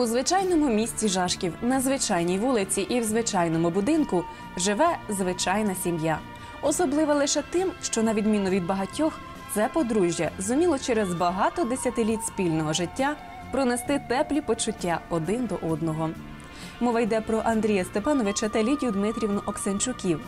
У звичайному місті Жашків, на звичайній вулиці і в звичайному будинку живе звичайна сім'я. Особлива лише тим, що на відміну від багатьох, це подружжя зуміло через багато десятиліть спільного життя пронести теплі почуття один до одного. Мова йде про Андрія Степановича та Лідію Дмитрівну Оксенчуків.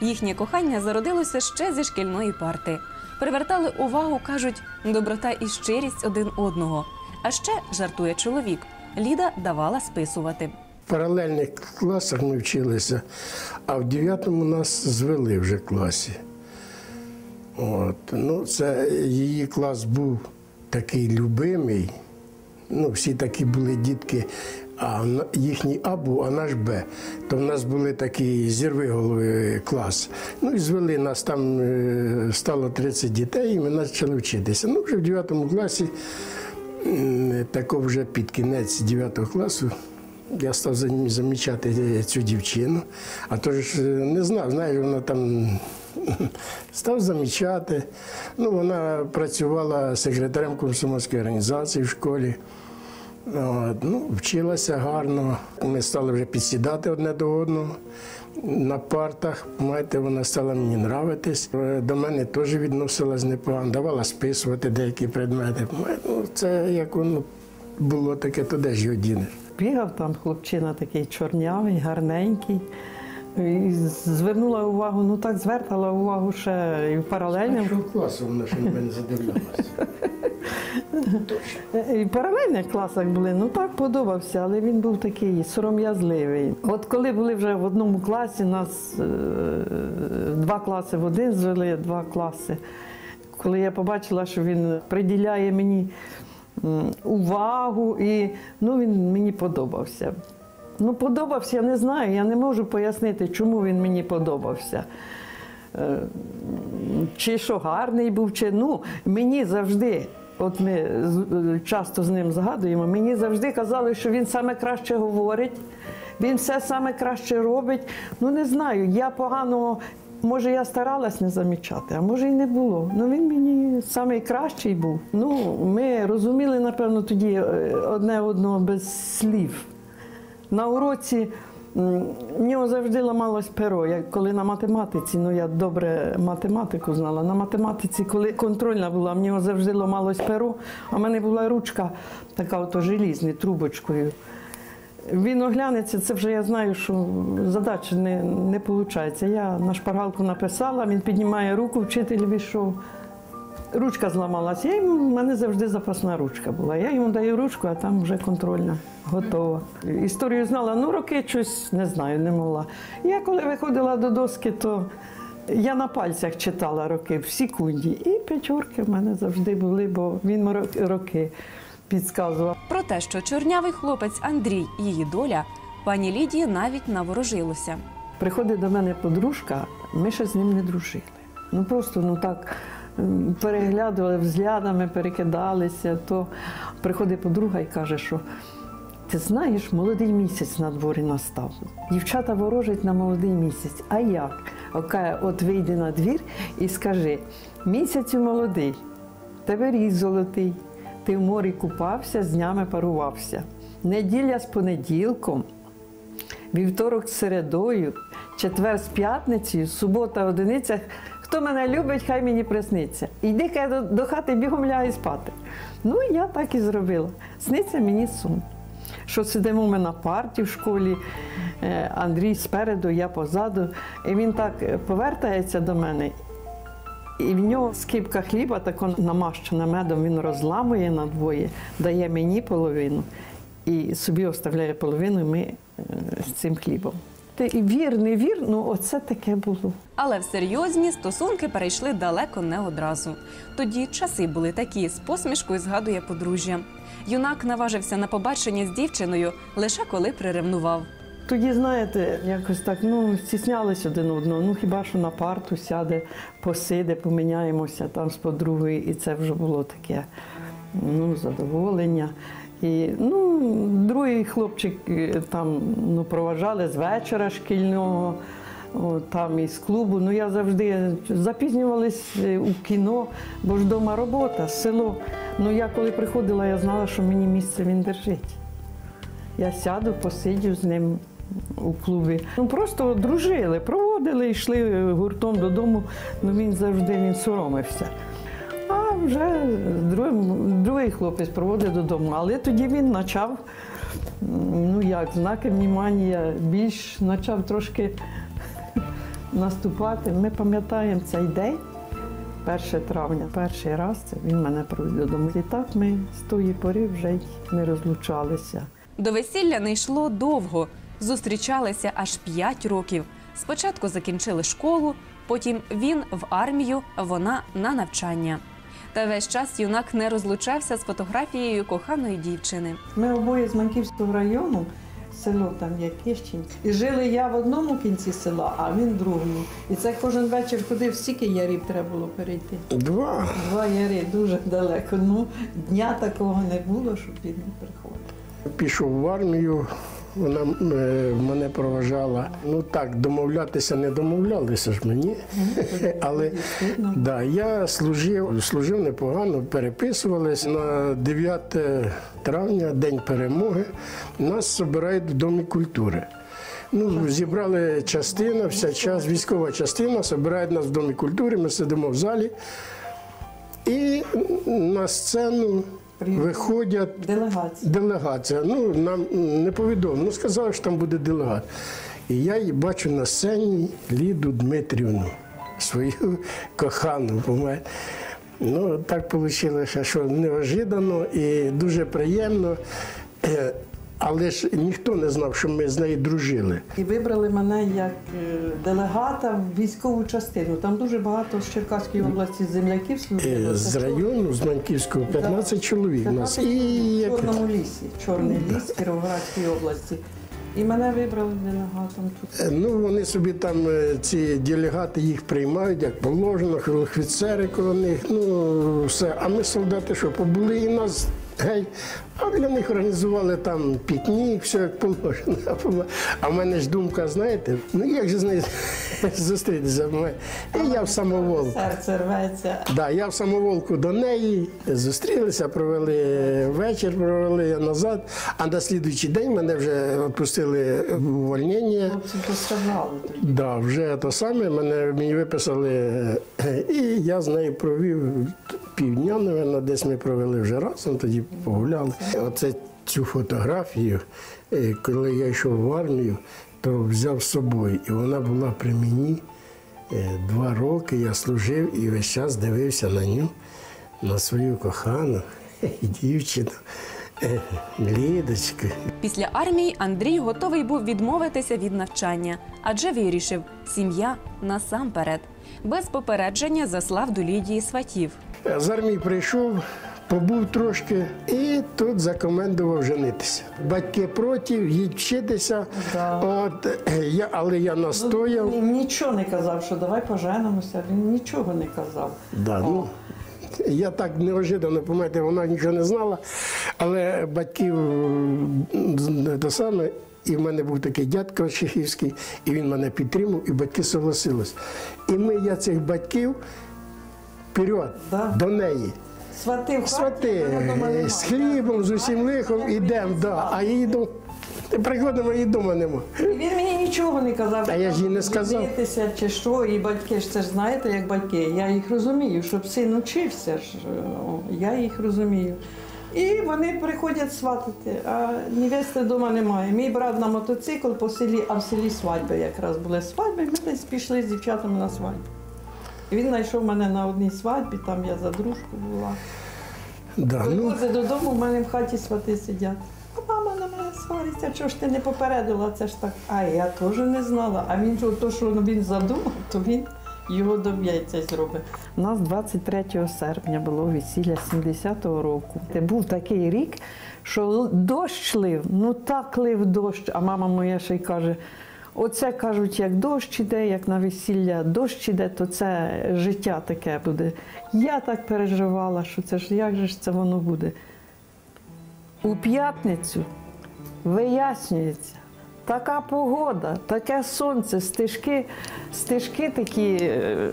Їхнє кохання зародилося ще зі шкільної парти. Привертали увагу, кажуть, доброта і щирість один одного. А ще жартує чоловік. Ліда давала списувати. В паралельних класах ми вчилися, а в 9-му нас звели вже класі. От. Ну, це її клас був такий любимий. Ну, всі такі були дітки, а їхній А був, а наш Б. То в нас були такі зірви голови клас. Ну і звели нас там е, стало 30 дітей, і ми почали вчитися. Ну, вже в 9 класі, тако вже під кінець 9 класу, я став замічати цю дівчину, а то ж е, не знав, знаєш, вона там став замічати. Ну, вона працювала секретарем комсомольської організації в школі. От, ну, вчилася гарно. Ми стали вже підсідати одне до одного на партах. Знаєте, вона стала мені нравитись. Е, До мене теж відносилась непогано, давала списувати деякі предмети. Ну, це як воно було таке, то де ж його дінеш. Бігав там хлопчина такий чорнявий, гарненький. І звернула увагу, ну так звертала увагу ще і в паралельному. Що класу вона ще на мене задивлялася? І в паралельних класах були, ну так подобався, але він був такий сором'язливий. От коли були вже в одному класі, нас е, два класи в один звели, два класи. Коли я побачила, що він приділяє мені увагу, і ну, він мені подобався. Ну, подобався, я не знаю, я не можу пояснити, чому він мені подобався. Е, чи що гарний був, чи ну мені завжди, от ми часто з ним згадуємо, мені завжди казали, що він саме краще говорить, він все саме краще робить. Ну не знаю, я погано. Може, я старалась не замічати, а може і не було. Ну він мені найкращий був. Ну, ми розуміли, напевно, тоді е, одне одного без слів. На уроці в нього завжди ламалось перо. Я, коли на математиці, ну я добре математику знала. На математиці, коли контрольна була, в нього завжди ламалось перо, а в мене була ручка така ото желізною трубочкою. Він оглянеться, це вже я знаю, що задача не, не виходить. Я на шпаргалку написала, він піднімає руку, вчитель вийшов. Ручка зламалася, я йому, в мене завжди запасна ручка була. Я йому даю ручку, а там вже контрольна, готова. Історію знала, ну роки щось не знаю, не могла. Я коли виходила до доски, то я на пальцях читала роки в секунді. І п'ятерки в мене завжди були, бо він ро- роки підказував. Про те, що чорнявий хлопець Андрій і її доля, пані Лідії навіть наворожилося. Приходить до мене подружка, ми ще з ним не дружили. Ну просто ну так переглядували взглядами, перекидалися. То приходить подруга і каже, що ти знаєш, молодий місяць на дворі настав. Дівчата ворожать на молодий місяць. А як? Ока, от вийди на двір і скажи: місяцю молодий, тебе рік золотий, ти в морі купався, з днями парувався. Неділя з понеділком, вівторок з середою, четвер з п'ятницею, субота одиницях. Хто мене любить, хай мені присниться. Йди каже, до, хати бігом лягай спати. Ну, я так і зробила. Сниться мені сон. Що сидимо ми на парті в школі, е, Андрій спереду, я позаду. І він так е, повертається до мене, і в нього скипка хліба, тако намащена медом, він розламує на двоє, дає мені половину і собі оставляє половину, і ми е, з цим хлібом. Ти і вір, не вір, ну оце таке було. Але в серйозні стосунки перейшли далеко не одразу. Тоді часи були такі, з посмішкою згадує подружжя. Юнак наважився на побачення з дівчиною лише коли приревнував. Тоді, знаєте, якось так ну, стіснялись один одного. Ну хіба що на парту сяде, посиде, поміняємося там з подругою, і це вже було таке ну, задоволення. І ну, другий хлопчик е, там ну, проважали з вечора шкільного, о, там із клубу. Ну я завжди запізнювались е, у кіно, бо ж вдома робота, село. Ну я коли приходила, я знала, що мені місце він держить. Я сяду, посидю з ним у клубі. Ну просто дружили, проводили, йшли гуртом додому. Ну він завжди він соромився. Вже другим, другий хлопець проводить додому. Але тоді він почав, ну як, знаки внимання, більш почав трошки наступати. Ми пам'ятаємо цей день, 1 травня, перший раз це він мене провів додому. І так ми з тої пори вже й не розлучалися. До весілля не йшло довго. Зустрічалися аж 5 років. Спочатку закінчили школу, потім він в армію, вона на навчання. Та весь час юнак не розлучався з фотографією коханої дівчини. Ми обоє з Манківського району, село там є І жили я в одному кінці села, а він в другому. І це кожен вечір ходив, стільки ярів треба було перейти. Два. Два яри дуже далеко. Ну, дня такого не було, щоб він не приходив. Пішов в армію, вона е, мене проважала. Ну так, домовлятися не домовлялися ж мені. Але да, я служив, служив непогано, переписувались. На 9 травня, День перемоги, нас збирають в Домі культури. Ну, зібрали частина, вся час, військова частина, збирають нас в Домі культури, ми сидимо в залі. І на сцену виходять Делегація. Делегація. Ну, нам не повідомили. Ну, сказали, що там буде делегат. І я її бачу на сцені Ліду Дмитрівну, свою кохану. помер. Ну, так вийшло, що неожиданно і дуже приємно. Але ж ніхто не знав, що ми з нею дружили. І вибрали мене як е, делегата в військову частину. Там дуже багато з Черкаської області земляків Е, служили. З району, з Маньківського, 15 чоловік у нас. 15 І в Чорному лісі, Чорний ліс Кіровоградської області. І мене вибрали делегатом тут. Е, Ну, вони собі там, ці делегати їх приймають, як положено, офіцери коло них, ну все. А ми солдати, що побули і нас гей. А для них організували там пікнік, все як положено. А в мене ж думка, знаєте, ну як же з нею зустрітися? І я в самоволку. Серце рветься. Да, я в самоволку до неї зустрілися, провели вечір, провели назад. А на слідуючий день мене вже відпустили в увольнення. Да, вже то саме мене мені виписали, і я з нею провів півдня, напевно, десь ми провели вже разом, тоді погуляли. Оце цю фотографію, е, коли я йшов в армію, то взяв з собою. І вона була при мені е, два роки. Я служив і весь час дивився на ню, на свою кохану дівчину, е, Лідочку. Після армії Андрій готовий був відмовитися від навчання, адже вирішив, сім'я насамперед. Без попередження заслав до Лідії сватів. З армії прийшов, побув трошки і тут закомендував женитися. Батьки проти, їдь вчитися. Да. От, я, але я настояв. Він нічого не казав, що давай поженимося. Він нічого не казав. Да, ну, я так неожиданно, пам'ятаєте, вона нічого не знала, але батьків те саме. І в мене був такий дядько Чехівський, і він мене підтримав, і батьки согласились. І ми, я цих батьків, вперед, Да. до неї. Свати в Свати з хлібом, з усім лихом ідемо, да. а її дом... приходимо, її дома нема. І Він мені нічого не казав. А я ж їй не сказав. Дивитися чи що, і батьки ж це ж знаєте, як батьки. Я їх розумію, щоб син учився ж, я їх розумію. І вони приходять сватати, а невести вдома немає. Мій брат на мотоцикл по селі, а в селі свадьби якраз були свадьби, ми десь пішли з дівчатами на свадьбу. Він знайшов мене на одній свадьбі, там я за дружку була. Да, ну, Приходить додому, в мене в хаті свати сидять. А мама на мене свариться, чого ж ти не попередила? Це ж так. А я теж не знала. А він то, що він задумав, то він його доб'ється зробить. У нас 23 серпня було весілля 70-го року. Це був такий рік, що дощ лив, ну так лив дощ. А мама моя ще й каже. Оце кажуть, як дощ іде, як на весілля дощ іде, то це життя таке буде. Я так переживала, що це ж як же ж це воно буде. У п'ятницю вияснюється, така погода, таке сонце, стежки, стежки такі. е,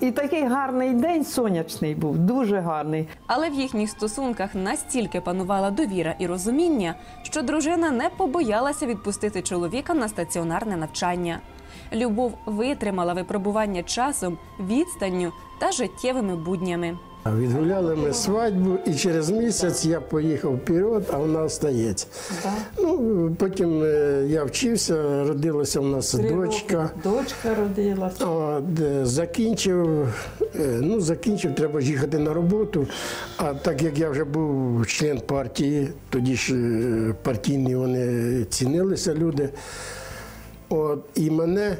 І такий гарний день сонячний був, дуже гарний. Але в їхніх стосунках настільки панувала довіра і розуміння, що дружина не побоялася відпустити чоловіка на стаціонарне навчання. Любов витримала випробування часом, відстанню та життєвими буднями. Відгуляли ми свадьбу, і через місяць я поїхав вперед, а вона остається. Ну, потім е, я вчився, родилася в нас дочка. Дочка родилася. От, е, закінчив, е, ну закінчив, треба ж їхати на роботу. А так як я вже був член партії, тоді ж партійні вони цінилися люди. От, і мене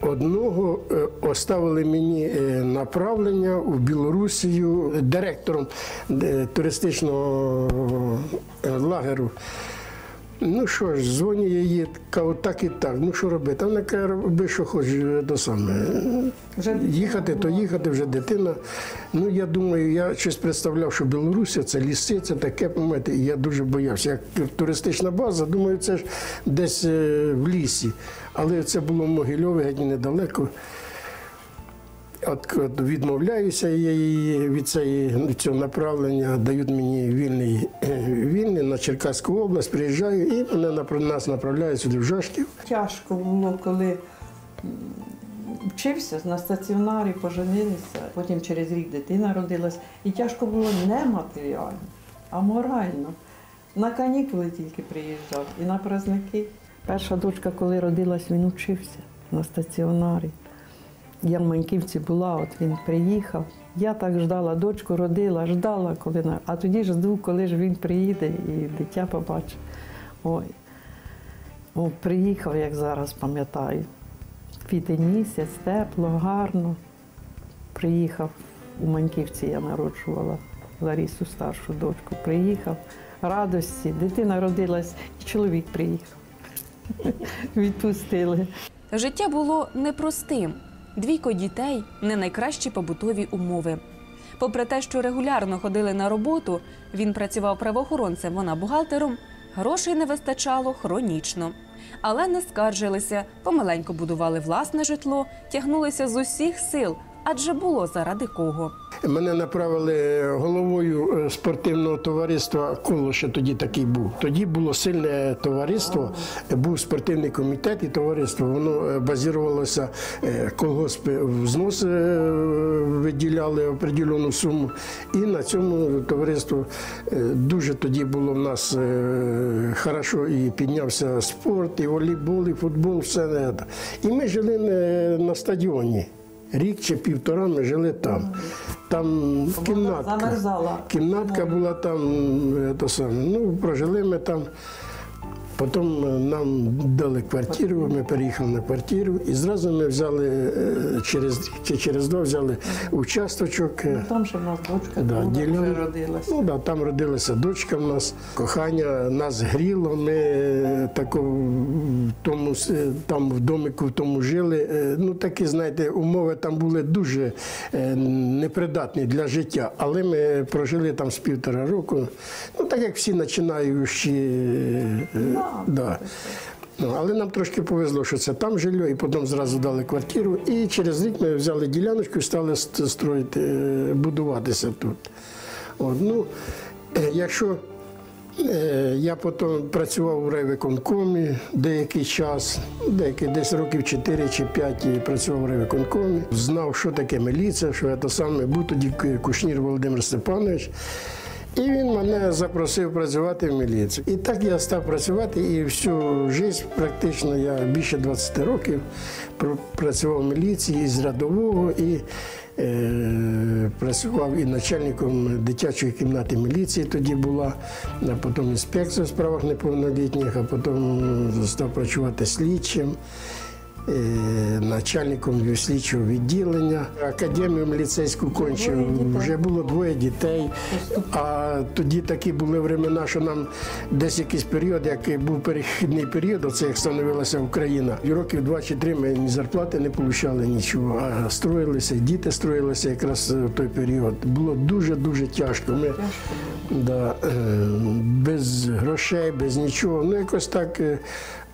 одного е, оставили мені е, направлення в Білорусію директором е, туристичного е, лагеру. Ну що ж, дзвоню їй, кажу, так і так. Ну що робити? А вона каже, роби, що хочеш до саме. Вже їхати, то їхати, вже дитина. Ну я думаю, я щось представляв, що Білорусі це ліси, це таке, і я дуже боявся. Як туристична база, думаю, це ж десь е, в лісі. Але це було в Могильові, геть недалеко. От, от відмовляюся я її від цієї, від цього направлення, дають мені вільний, е, вільний на Черкаську область, приїжджаю і мене нас направляють сюди в Жашків. Тяжко було, коли вчився на стаціонарі, поженилися, потім через рік дитина родилась. І тяжко було не матеріально, а морально. На канікули тільки приїжджав і на праздники. Перша дочка, коли родилась, він учився на стаціонарі. Я в Маньківці була, от він приїхав. Я так ждала, дочку родила, ждала, коли а тоді жду, коли ж він приїде і дитя побачить. Ой. О, приїхав, як зараз пам'ятаю. Квітень місяць, тепло, гарно. Приїхав у Маньківці, я народжувала Ларісу старшу дочку. Приїхав, радості, дитина родилась, і чоловік приїхав. Відпустили. Життя було непростим. Двійко дітей не найкращі побутові умови. Попри те, що регулярно ходили на роботу, він працював правоохоронцем, вона бухгалтером, грошей не вистачало хронічно. Але не скаржилися, помаленько будували власне житло, тягнулися з усіх сил, адже було заради кого. Мене направили головою е, спортивного товариства Коло ще тоді такий був. Тоді було сильне товариство, був спортивний комітет і товариство. Воно е, базірувалося е, взнос е, виділяли определену суму. І на цьому товариство е, дуже тоді було в нас е, хорошо і піднявся спорт, і волейбол, і футбол, все. е. І ми жили е, на стадіоні. Рік чи півтора ми жили там. Там кімнатка. замерзала. Кімнатка була там, е, то саме. Ну, прожили ми там. Потім е, нам дали квартиру, ми переїхали на квартиру і зразу ми взяли е, через чи через два взяли участочок. е, Там ще в нас дочка Да, друга ділян- вже родилась. Ну да, там родилася дочка в нас. Кохання нас гріло. Ми тако в тому там в домику в тому жили. Ну такі, знаєте, умови там були дуже непридатні для життя. Але ми прожили там з півтора року. Ну так як всі починаючі. Да. Але нам трошки повезло, що це там жилье, і потім зразу дали квартиру. І через рік ми взяли діляночку і стали строїти, е, будуватися тут. От, ну, е, якщо е, я потім працював у райвиконкомі деякий час, деякий десь років 4 чи 5 і працював у райвиконкомі, знав, що таке міліція, що це саме був тоді Кушнір Володимир Степанович. І він мене запросив працювати в міліцію. І так я став працювати, і всю життя практично я більше 20 років пр- працював в міліції з рядового і е, працював і начальником дитячої кімнати міліції тоді була, а потім інспекція в справах неповнолітніх, а потім став працювати слідчим. Е, начальником слідчого відділення. Академію міліцейську кончив. Вже було двоє дітей. А тоді такі були времена, що нам десь якийсь період, як був перехідний період, оце як становилася Україна. І років два чи три ми ні зарплати не отримали нічого, а строїлися, діти строїлися якраз в той період. Було дуже дуже тяжко. Ми да, е, без грошей, без нічого. Ну якось так.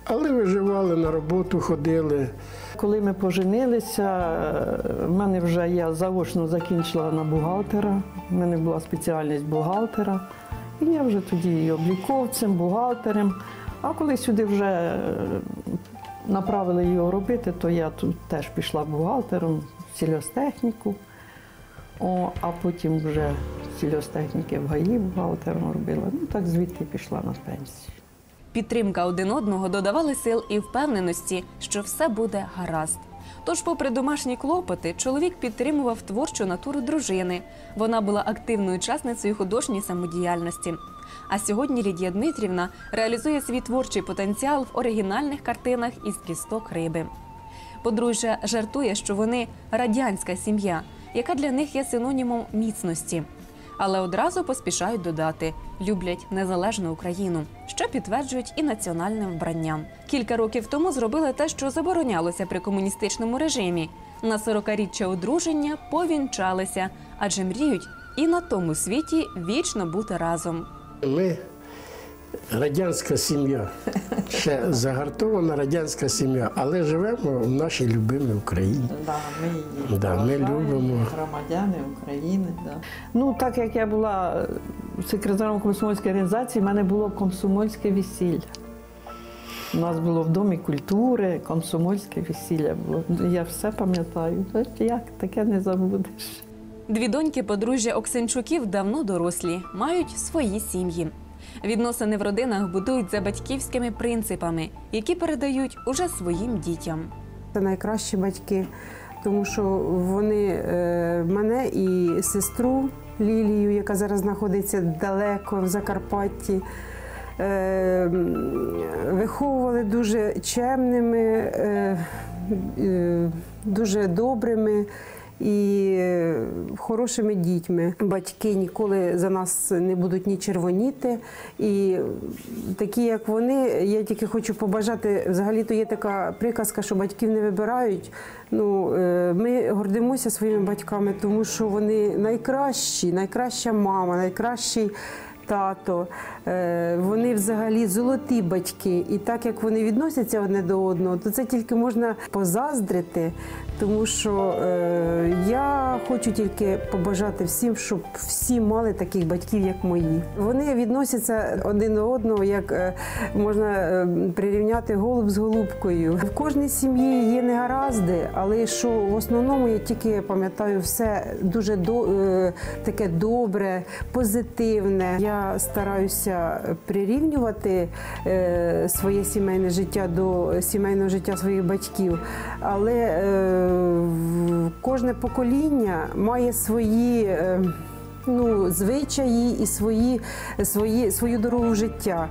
Але виживали на роботу, ходили. Коли ми поженилися, е, в мене вже я заочно закінчила на бухгалтера. У мене була спеціальність бухгалтера. І я вже тоді і обліковцем, бухгалтером. А коли сюди вже е, направили його робити, то я тут теж пішла бухгалтером в сільгостехніку. О, а потім вже сільгостехніки в ГАІ бухгалтером робила. Ну так звідти пішла на пенсію. Підтримка один одного додавали сил і впевненості, що все буде гаразд. Тож, попри домашні клопоти, чоловік підтримував творчу натуру дружини. Вона була активною учасницею художньої самодіяльності. А сьогодні Лідія Дмитрівна реалізує свій творчий потенціал в оригінальних картинах із кісток риби. Подружжя жартує, що вони радянська сім'я, яка для них є синонімом міцності. Але одразу поспішають додати люблять незалежну Україну, що підтверджують і національним вбранням. Кілька років тому зробили те, що заборонялося при комуністичному режимі. На 40-річчя одруження повінчалися, адже мріють і на тому світі вічно бути разом. Ми радянська сім'я, ще загартована радянська сім'я, але живемо в нашій любимій Україні. Да, ми її Да, ми любимо. громадяни України. Да. Ну, так як я була секретарем комсомольської організації, в мене було комсомольське весілля. У нас було в Домі культури, комсомольське весілля було. Я все пам'ятаю. Як таке не забудеш? Дві доньки подружжя Оксенчуків давно дорослі, мають свої сім'ї. Відносини в родинах будують за батьківськими принципами, які передають уже своїм дітям. Це найкращі батьки, тому що вони е, мене і сестру Лілію, яка зараз знаходиться далеко в Закарпатті, е, виховували дуже чемними, е, дуже добрими. І е, хорошими дітьми батьки ніколи за нас не будуть ні червоніти. І такі, як вони, я тільки хочу побажати. Взагалі то є така приказка, що батьків не вибирають. Ну е, ми гордимося своїми батьками, тому що вони найкращі, найкраща мама, найкращий. Тато, вони взагалі золоті батьки, і так як вони відносяться одне до одного, то це тільки можна позаздрити, тому що е, я хочу тільки побажати всім, щоб всі мали таких батьків, як мої. Вони відносяться один до одного, як е, можна е, прирівняти голуб з голубкою. В кожній сім'ї є негаразди, але що в основному я тільки пам'ятаю все дуже до, е, таке добре, позитивне. Я стараюся прирівнювати е, своє сімейне життя до сімейного життя своїх батьків, але е, кожне покоління має свої. е, Ну, звичаї і свої, свої, свою дорогу життя.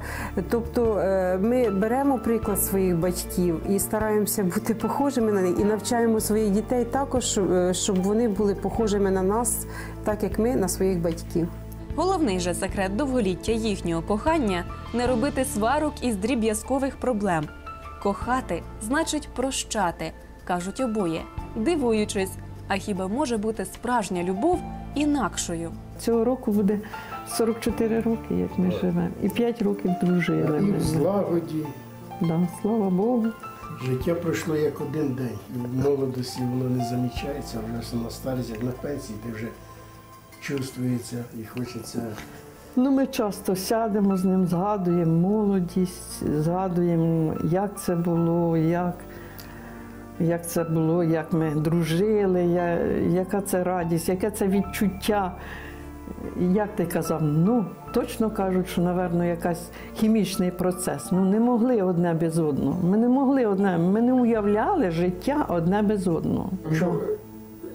Тобто ми беремо приклад своїх батьків і стараємося бути похожими на них, і навчаємо своїх дітей також, щоб вони були похожими на нас, так як ми на своїх батьків. Головний же секрет довголіття їхнього кохання не робити сварок із дріб'язкових проблем. Кохати значить прощати, кажуть обоє, дивуючись, а хіба може бути справжня любов інакшою? Цього року буде 44 роки, як ми живемо, і 5 років дружили. І в злагоді. Да, слава Богу. Життя пройшло як один день. В молодості воно не замічається, вже на старість, як на пенсії, де вже чувствується і хочеться. Ну, ми часто сядемо з ним, згадуємо молодість, згадуємо, як це було, як, як це було, як ми дружили, я, яка це радість, яке це відчуття. Як ти казав, ну точно кажуть, що, напевно, якийсь хімічний процес. Ну не могли одне без одного. Ми не могли одне, ми не уявляли життя одне без одного. Якщо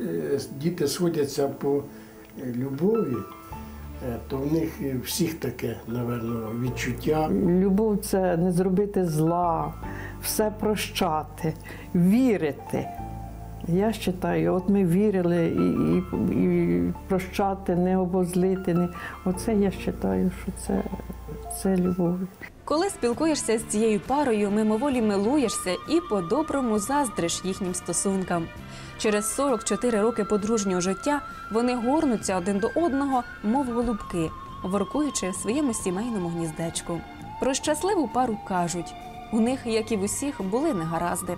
е, діти сходяться по любові, е, то в них всіх таке, напевно, відчуття. Любов це не зробити зла, все прощати, вірити, Я вважаю, от ми вірили і, і, і прощати, не обозлити. Не... Оце я вважаю, що це, це любов. Коли спілкуєшся з цією парою, мимоволі милуєшся і по-доброму заздриш їхнім стосункам. Через 44 роки подружнього життя вони горнуться один до одного, мов голубки, воркуючи в своєму сімейному гніздечку. Про щасливу пару кажуть: у них, як і в усіх, були негаразди,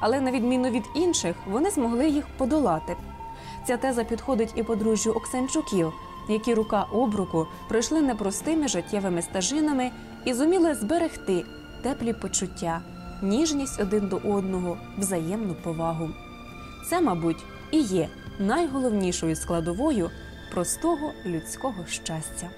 але на відміну від інших, вони змогли їх подолати. Ця теза підходить і подружжю Оксенчуків, які рука об руку пройшли непростими життєвими стажинами і зуміли зберегти теплі почуття, ніжність один до одного, взаємну повагу. Це, мабуть, і є найголовнішою складовою простого людського щастя.